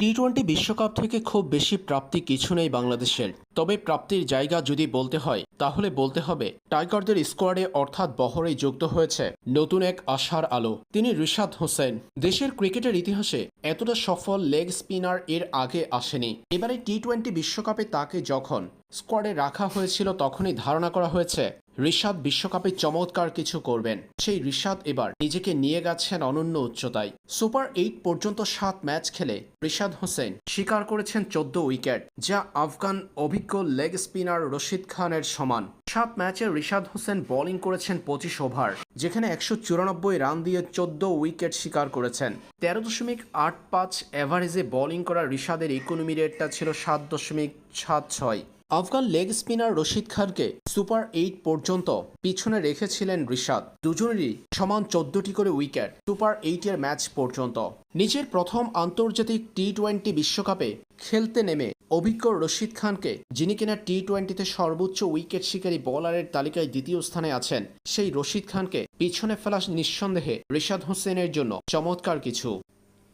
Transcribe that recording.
T twenty বিশ্বকাপ থেকে খুব বেশি প্রাপ্তি কিছু নেই বাংলাদেশের। তবে প্রাপ্তির জায়গা যদি বলতে হয়, তাহলে বলতে হবে, টাইগারদের স্কোয়াডে অর্থাৎ বহরে যুক্ত হয়েছে নতুন এক আশার আলো। তিনি রিশাদ হোসেন। দেশের ক্রিকেটের ইতিহাসে এতটা সফল লেগ স্পিনার এর আগে আসেনি। এবারে টি টোয়েন্টি বিশ্বকাপে তাকে যখন স্কোয়াডে রাখা হয়েছিল, তখনই ধারণা করা হয়েছে ঋষাদ বিশ্বকাপে চমৎকার কিছু করবেন। সেই ঋষাদ এবার নিজেকে নিয়ে গেছেন অনন্য উচ্চতায়। সুপার এইট পর্যন্ত সাত ম্যাচ খেলে ঋষাদ হোসেন শিকার করেছেন চোদ্দ উইকেট, যা আফগান অভিজ্ঞ লেগ স্পিনার রশিদ খানের সমান। সাত ম্যাচে ঋষাদ হোসেন বোলিং করেছেন পঁচিশ ওভার, যেখানে একশো চুরানব্বই রান দিয়ে চোদ্দ উইকেট শিকার করেছেন। তেরো দশমিক আট পাঁচ অ্যাভারেজে বোলিং করা ঋষাদের ইকোনমি রেটটা ছিল সাত দশমিক সাত ছয়। আফগান লেগ স্পিনার রশিদ খানকে সুপার এইট পর্যন্ত পিছনে রেখেছিলেন ঋষাদ দুজনেরই সমান চোদ্দটি করে উইকেট সুপার এইটের ম্যাচ পর্যন্ত। নিজের প্রথম আন্তর্জাতিক টি টোয়েন্টি বিশ্বকাপে খেলতে নেমে অভিজ্ঞ রশিদ খানকে, যিনি কিনা টি টোয়েন্টিতে সর্বোচ্চ উইকেট শিকারী বোলারের তালিকায় দ্বিতীয় স্থানে আছেন, সেই রশিদ খানকে পিছনে ফেলা নিঃসন্দেহে রিশাদ হোসেনের জন্য চমৎকার কিছু।